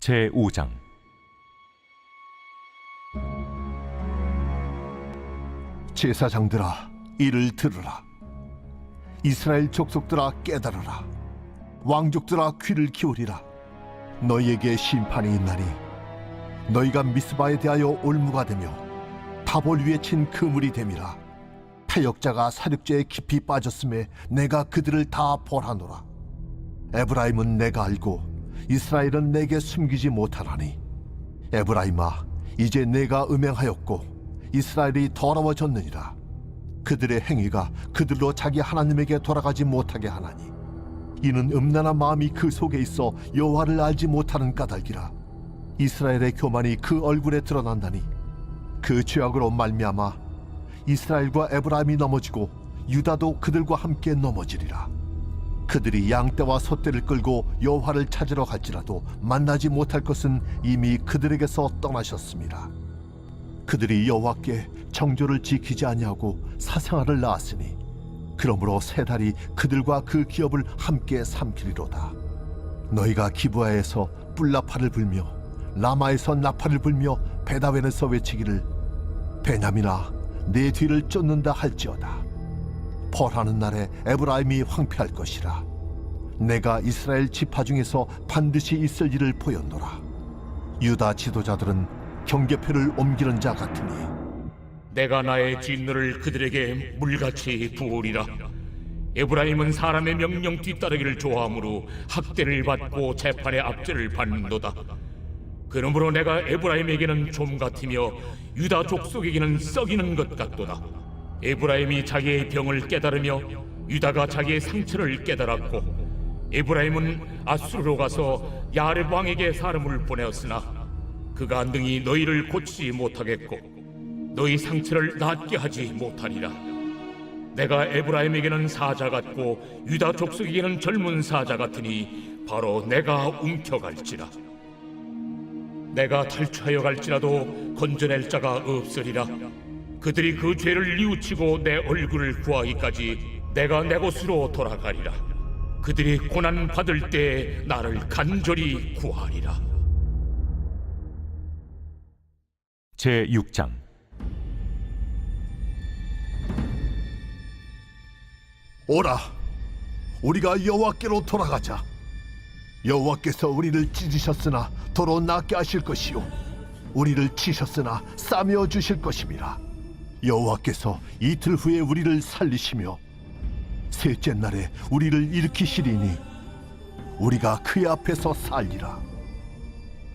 제 5장. 제사장들아 이를 들으라. 이스라엘 족속들아 깨달으라. 왕족들아 귀를 기울이라. 너희에게 심판이 있나니 너희가 미스바에 대하여 올무가 되며 다볼 위에 친 그물이 됨이라. 패역자가 사륙제에 깊이 빠졌음에 내가 그들을 다 벌하노라. 에브라임은 내가 알고 이스라엘은 내게 숨기지 못하나니. 에브라임아 이제 내가 음행하였고 이스라엘이 더러워졌느니라. 그들의 행위가 그들로 자기 하나님에게 돌아가지 못하게 하나니. 이는 음란한 마음이 그 속에 있어 여호와를 알지 못하는 까닭이라. 이스라엘의 교만이 그 얼굴에 드러난다니. 그 죄악으로 말미암아 이스라엘과 에브라임이 넘어지고 유다도 그들과 함께 넘어지리라 그들이 양떼와 소떼를 끌고 여호와를 찾으러 갈지라도 만나지 못할 것은 이미 그들에게서 떠나셨습니다. 그들이 여호와께 정조를 지키지 아니하고 사생아를 낳았으니 그러므로 세 달이 그들과 그 기업을 함께 삼키리로다. 너희가 기부하에서 뿔나파를 불며 라마에서 나파를 불며 베다웬에서 외치기를 베냐민아 내 뒤를 쫓는다 할지어다. 벌하는 날에 에브라임이 황폐할 것이라. 내가 이스라엘 지파 중에서 반드시 있을 일을 보였노라. 유다 지도자들은 경계표를 옮기는 자 같으니 내가 나의 진노를 그들에게 물같이 부으리라. 에브라임은 사람의 명령 뒤따르기를 좋아하므로 학대를 받고 재판의 압제를 받는도다. 그러므로 내가 에브라임에게는 좀 같으며 유다 족속에게는 썩이는 것 같도다. 에브라임이 자기의 병을 깨달으며 유다가 자기의 상처를 깨달았고 에브라임은 아수르로 가서 야렙 왕에게 사람을 보내었으나 그가 능히 너희를 고치지 못하겠고 너희 상처를 낫게 하지 못하리라. 내가 에브라임에게는 사자 같고 유다 족속에게는 젊은 사자 같으니 바로 내가 움켜갈지라. 내가 탈취하여 갈지라도 건져낼 자가 없으리라. 그들이 그 죄를 뉘우치고 내 얼굴을 구하기까지 내가 내 곳으로 돌아가리라. 그들이 고난 받을 때에 나를 간절히 구하리라. 제 6장 오라 우리가 여호와께로 돌아가자 여호와께서 우리를 찢으셨으나 도로 낫게 하실 것이요 우리를 치셨으나 싸매어 주실 것임이라 여호와께서 이틀 후에 우리를 살리시며 셋째 날에 우리를 일으키시리니 우리가 그의 앞에서 살리라.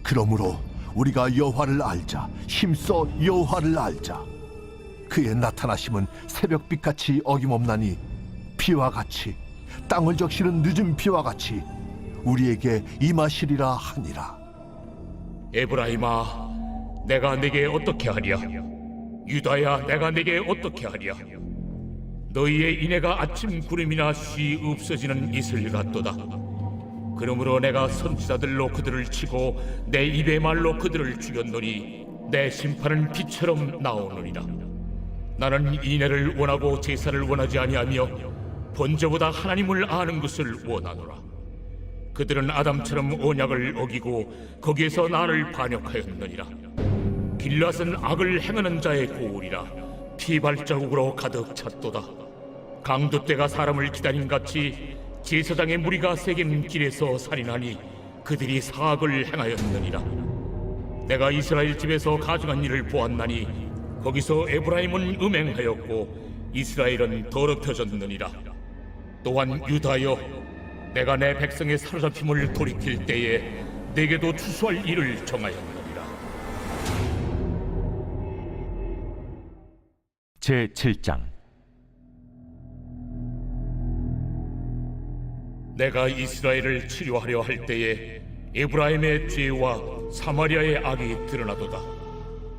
그러므로 우리가 여호와를 알자 힘써 여호와를 알자. 그의 나타나심은 새벽빛 같이 어김없나니 비와 같이 땅을 적시는 늦은 비와 같이 우리에게 임하시리라 하니라. 에브라임아, 내가 내게 어떻게 하랴? 유다야, 내가 내게 어떻게 하랴? 너희의 인애가 아침 구름이나 쉬 없어지는 이슬 같도다. 그러므로 내가 선지자들로 그들을 치고 내 입의 말로 그들을 죽였노니 내 심판은 비처럼 나오느니라. 나는 인애를 원하고 제사를 원하지 아니하며 번제보다 하나님을 아는 것을 원하노라. 그들은 아담처럼 언약을 어기고 거기에서 나를 반역하였느니라. 길앗은 악을 행하는 자의 고울이라 피 발자국으로 가득 찼도다. 강도 때가 사람을 기다린 같이 제사장의 무리가 새긴 길에서 살인하니 그들이 사악을 행하였느니라. 내가 이스라엘 집에서 가증한 일을 보았나니 거기서 에브라임은 음행하였고 이스라엘은 더럽혀졌느니라. 또한 유다여 내가 내 백성의 사로잡힘을 돌이킬 때에 내게도 추수할 일을 정하였느 제 7장 내가 이스라엘을 치료하려 할 때에 에브라임의 죄와 사마리아의 악이 드러나도다.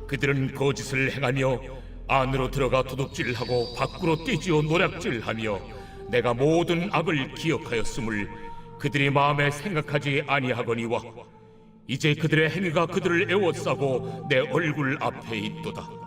그들은 거짓을 행하며 안으로 들어가 도둑질하고 밖으로 떼지어 노략질하며 내가 모든 악을 기억하였음을 그들이 마음에 생각하지 아니하거니와 이제 그들의 행위가 그들을 애워싸고 내 얼굴 앞에 있도다.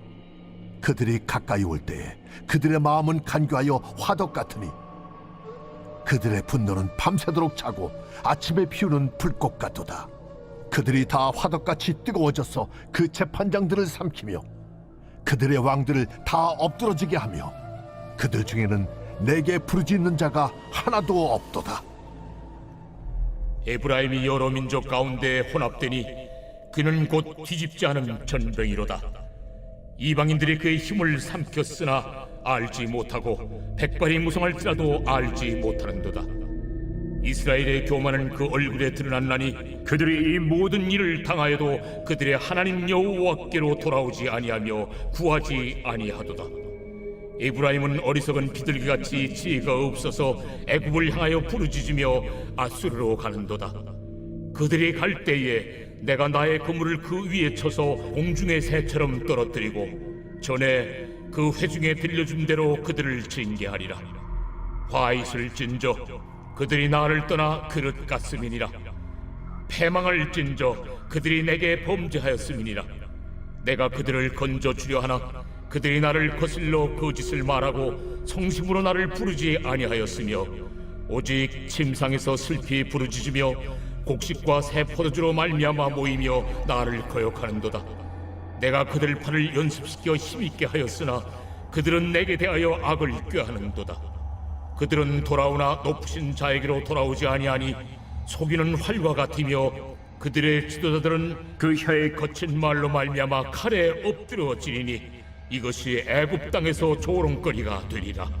그들이 가까이 올 때에 그들의 마음은 간교하여 화덕 같으니 그들의 분노는 밤새도록 차고 아침에 피우는 불꽃 같도다. 그들이 다 화덕같이 뜨거워져서 그 재판장들을 삼키며 그들의 왕들을 다 엎드러지게 하며 그들 중에는 내게 부르짖는 자가 하나도 없도다. 에브라임이 여러 민족 가운데 혼합되니 그는 곧 뒤집지 않은 전병이로다. 이방인들이 그의 힘을 삼켰으나 알지 못하고 백발이 무성할지라도 알지 못하는도다. 이스라엘의 교만은 그 얼굴에 드러났나니 그들이 이 모든 일을 당하여도 그들의 하나님 여호와께로 돌아오지 아니하며 구하지 아니하도다. 에브라임은 어리석은 비둘기같이 지혜가 없어서 애굽을 향하여 부르짖으며 아수르로 가는도다. 그들이 갈 때에 내가 나의 그물을 그 위에 쳐서 공중의 새처럼 떨어뜨리고 전에 그 회중에 들려준 대로 그들을 징계하리라. 화이슬 진저 그들이 나를 떠나 그릇 같음이니라. 패망을 진저 그들이 내게 범죄하였음이니라. 내가 그들을 건져 주려 하나 그들이 나를 거슬러 거짓을 말하고 성심으로 나를 부르지 아니하였으며 오직 침상에서 슬피 부르짖으며 곡식과 새 포도주로 말미암아 모이며 나를 거역하는도다 내가 그들 팔을 연습시켜 힘있게 하였으나 그들은 내게 대하여 악을 꾀하는도다 그들은 돌아오나 높으신 자에게로 돌아오지 아니하니 속이는 활과 같으며 그들의 지도자들은 그 혀의 거친 말로 말미암아 칼에 엎드러지리니 이것이 애굽 땅에서 조롱거리가 되리라.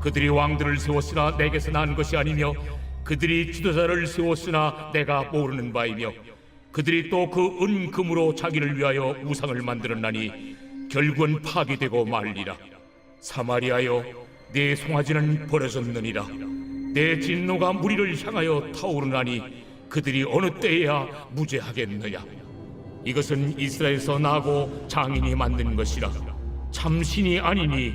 그들이 왕들을 세웠으나 내게서 난 것이 아니며 그들이 지도자를 세웠으나 내가 모르는 바이며 그들이 또 그 은금으로 자기를 위하여 우상을 만들었나니 결국은 파괴되고 말리라. 사마리아여 내 송아지는 버려졌느니라. 내 진노가 무리를 향하여 타오르나니 그들이 어느 때에야 무죄하겠느냐 이것은 이스라엘에서 나고 장인이 만든 것이라 참신이 아니니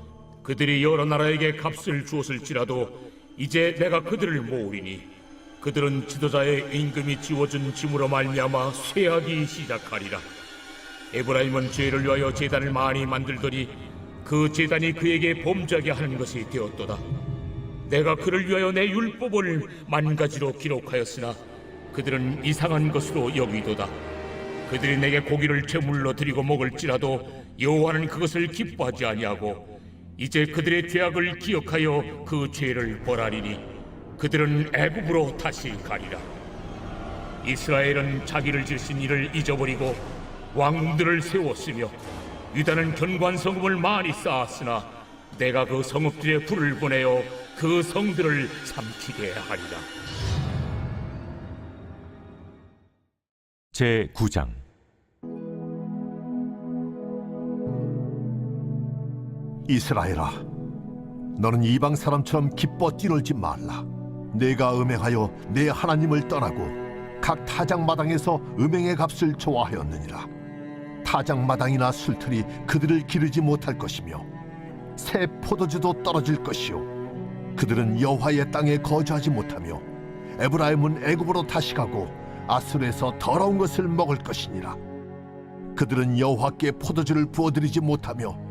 그들이 여러 나라에게 값을 주었을지라도 이제 내가 그들을 모으리니 그들은 지도자의 임금이 지워준 짐으로 말미암아 쇠하기 시작하리라. 에브라임은 죄를 위하여 제단을 많이 만들더니 그 제단이 그에게 범죄하게 하는 것이 되었도다. 내가 그를 위하여 내 율법을 만 가지로 기록하였으나 그들은 이상한 것으로 여기도다. 그들이 내게 고기를 제물로 드리고 먹을지라도 여호와는 그것을 기뻐하지 아니하고 이제 그들의 죄악을 기억하여 그 죄를 벌하리니 그들은 애굽으로 다시 가리라. 이스라엘은 자기를 지으신 이를 잊어버리고 왕들을 세웠으며 유다는 견고한 성읍을 많이 쌓았으나 내가 그 성읍들에 불을 보내어 그 성들을 삼키게 하리라. 제 9장 이스라엘아, 너는 이방 사람처럼 기뻐 뛰놀지 말라. 내가 음행하여 내 하나님을 떠나고 각 타작마당에서 음행의 값을 좋아하였느니라. 타작마당이나 술틀이 그들을 기르지 못할 것이며 새 포도주도 떨어질 것이요. 그들은 여호와의 땅에 거주하지 못하며 에브라임은 애굽으로 다시 가고 아수르에서 더러운 것을 먹을 것이니라 그들은 여호와께 포도주를 부어드리지 못하며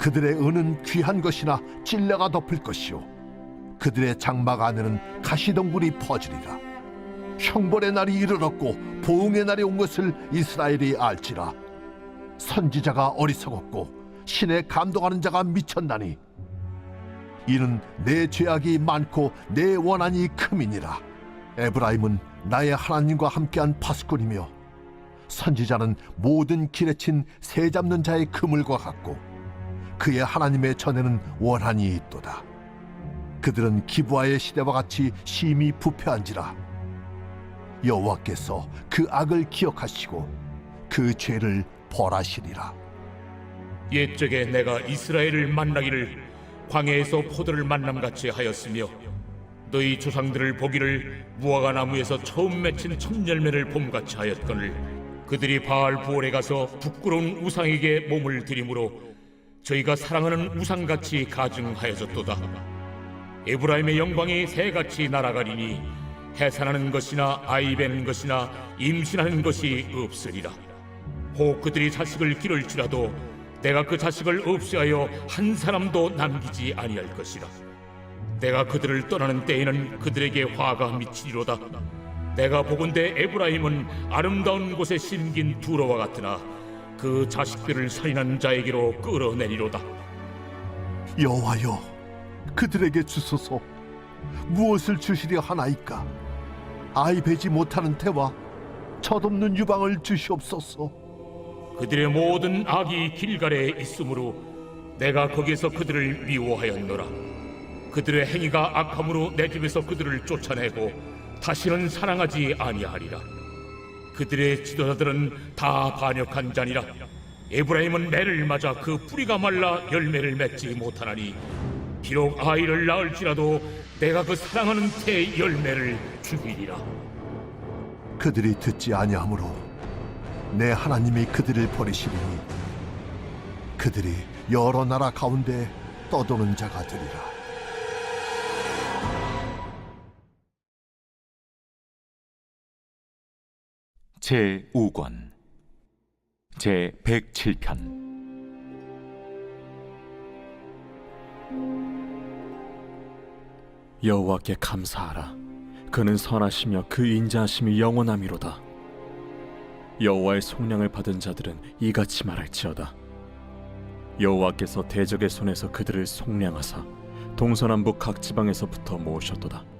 그들의 은은 귀한 것이나 찔레가 덮을 것이요. 그들의 장막 안에는 가시덩굴이 퍼지리라. 형벌의 날이 이르렀고 보응의 날이 온 것을 이스라엘이 알지라. 선지자가 어리석었고 신에 감동하는 자가 미쳤나니 이는 내 죄악이 많고 내 원한이 큼이니라. 에브라임은 나의 하나님과 함께한 파수꾼이며 선지자는 모든 길에 친 새 잡는 자의 그물과 같고 그의 하나님의 전에는 원한이 있도다. 그들은 기부아의 시대와 같이 심히 부패한지라. 여호와께서 그 악을 기억하시고 그 죄를 벌하시리라. 옛적에 내가 이스라엘을 만나기를 광야에서 포도를 만남 같이 하였으며 너희 조상들을 보기를 무화과 나무에서 처음 맺힌 첫 열매를 봄같이 하였거늘 그들이 바알 부올에 가서 부끄러운 우상에게 몸을 들이므로 저희가 사랑하는 우상같이 가증하여졌도다. 에브라임의 영광이 새같이 날아가리니 해산하는 것이나 아이 베는 것이나 임신하는 것이 없으리라. 혹 그들이 자식을 기를지라도 내가 그 자식을 없애하여 한 사람도 남기지 아니할 것이라. 내가 그들을 떠나는 때에는 그들에게 화가 미치리로다. 내가 보건대 에브라임은 아름다운 곳에 심긴 두로와 같으나 그 자식들을 살인한 자에게로 끌어내리로다. 여호와여 그들에게 주소서. 무엇을 주시려 하나이까? 아이 베지 못하는 태와 젖없는 유방을 주시옵소서. 그들의 모든 악이 길갈에 있으므로 내가 거기에서 그들을 미워하였노라. 그들의 행위가 악함으로 내 집에서 그들을 쫓아내고 다시는 사랑하지 아니하리라 그들의 지도자들은 다 반역한 자니라 에브라임은 매를 맞아 그 뿌리가 말라 열매를 맺지 못하나니 비록 아이를 낳을지라도 내가 그 사랑하는 태 열매를 죽이리라. 그들이 듣지 아니하므로 내 하나님이 그들을 버리시리니 그들이 여러 나라 가운데 떠도는 자가 되리라 제 5권 제 107편 여호와께 감사하라. 그는 선하시며 그 인자하심이 영원함이로다. 여호와의 속량을 받은 자들은 이같이 말할지어다. 여호와께서 대적의 손에서 그들을 속량하사 동서남북 각 지방에서부터 모으셨도다.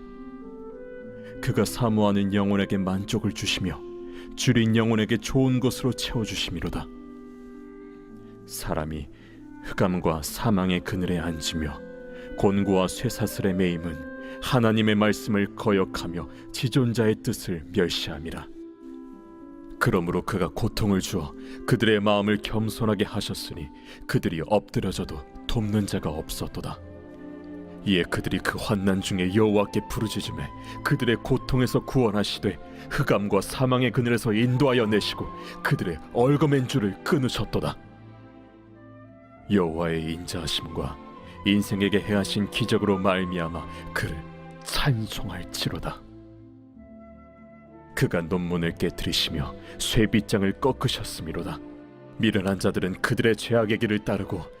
그가 사모하는 영혼에게 만족을 주시며 줄인 영혼에게 좋은 것으로 채워 주심이로다. 사람이 흑암과 사망의 그늘에 앉으며 곤고와 쇠사슬의 매임은 하나님의 말씀을 거역하며 지존자의 뜻을 멸시함이라. 그러므로 그가 고통을 주어 그들의 마음을 겸손하게 하셨으니 그들이 엎드려져도 돕는 자가 없었도다. 이에 그들이 그 환난 중에 여호와께 부르짖음에 그들의 고통에서 구원하시되 흑암과 사망의 그늘에서 인도하여 내시고 그들의 얼거맨 줄을 끊으셨도다. 여호와의 인자하심과 인생에게 행하신 기적으로 말미암아 그를 찬송할지로다. 그가 논문을 깨뜨리시며 쇠빗장을 꺾으셨음이로다. 미련한 자들은 그들의 죄악의 길을 따르고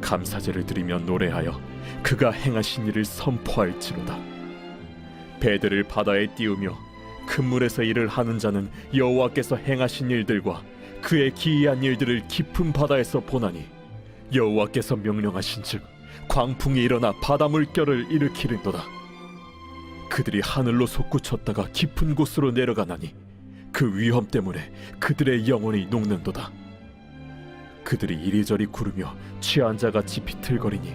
감사제를 드리며 노래하여 그가 행하신 일을 선포할지로다. 배들을 바다에 띄우며 큰 물에서 일을 하는 자는 여호와께서 행하신 일들과 그의 기이한 일들을 깊은 바다에서 보나니 여호와께서 명령하신즉 광풍이 일어나 바다 물결을 일으키는도다. 그들이 하늘로 솟구쳤다가 깊은 곳으로 내려가나니 그 위험 때문에 그들의 영혼이 녹는도다. 그들이 이리저리 구르며 취한 자같이 비틀거리니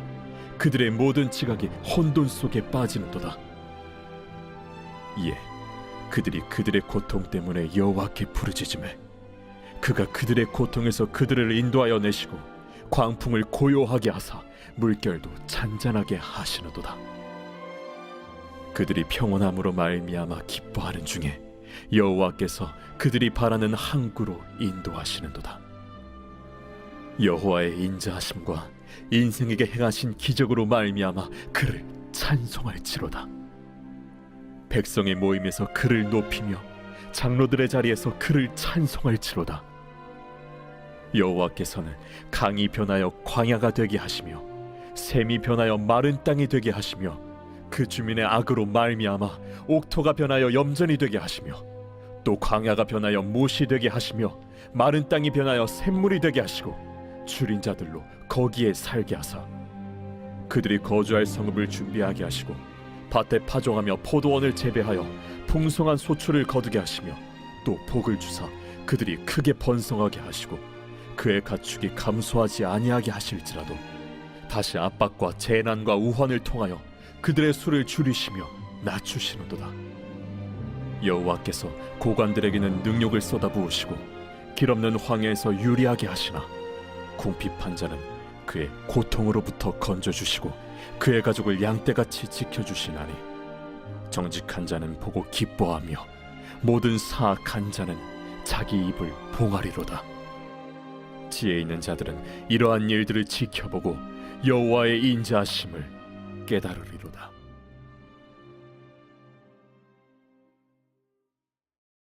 그들의 모든 지각이 혼돈 속에 빠지는도다. 이에 그들이 그들의 고통 때문에 여호와께 부르짖음에 그가 그들의 고통에서 그들을 인도하여 내시고 광풍을 고요하게 하사 물결도 잔잔하게 하시는도다. 그들이 평온함으로 말미암아 기뻐하는 중에 여호와께서 그들이 바라는 항구로 인도하시는도다. 여호와의 인자하심과 인생에게 행하신 기적으로 말미암아 그를 찬송할지로다. 백성의 모임에서 그를 높이며 장로들의 자리에서 그를 찬송할지로다. 여호와께서는 강이 변하여 광야가 되게 하시며 샘이 변하여 마른 땅이 되게 하시며 그 주민의 악으로 말미암아 옥토가 변하여 염전이 되게 하시며 또 광야가 변하여 못이 되게 하시며 마른 땅이 변하여 샘물이 되게 하시고 줄인 자들로 거기에 살게 하사 그들이 거주할 성읍을 준비하게 하시고 밭에 파종하며 포도원을 재배하여 풍성한 소출을 거두게 하시며 또 복을 주사 그들이 크게 번성하게 하시고 그의 가축이 감소하지 아니하게 하실지라도 다시 압박과 재난과 우환을 통하여 그들의 수를 줄이시며 낮추시는도다. 여호와께서 고관들에게는 능력을 쏟아부으시고 길없는 황야에서 유리하게 하시나 궁핍한 자는 그의 고통으로부터 건져주시고 그의 가족을 양떼같이 지켜주시나니 정직한 자는 보고 기뻐하며 모든 사악한 자는 자기 입을 봉하리로다. 지혜 있는 자들은 이러한 일들을 지켜보고 여호와의 인자하심을 깨달으리로다.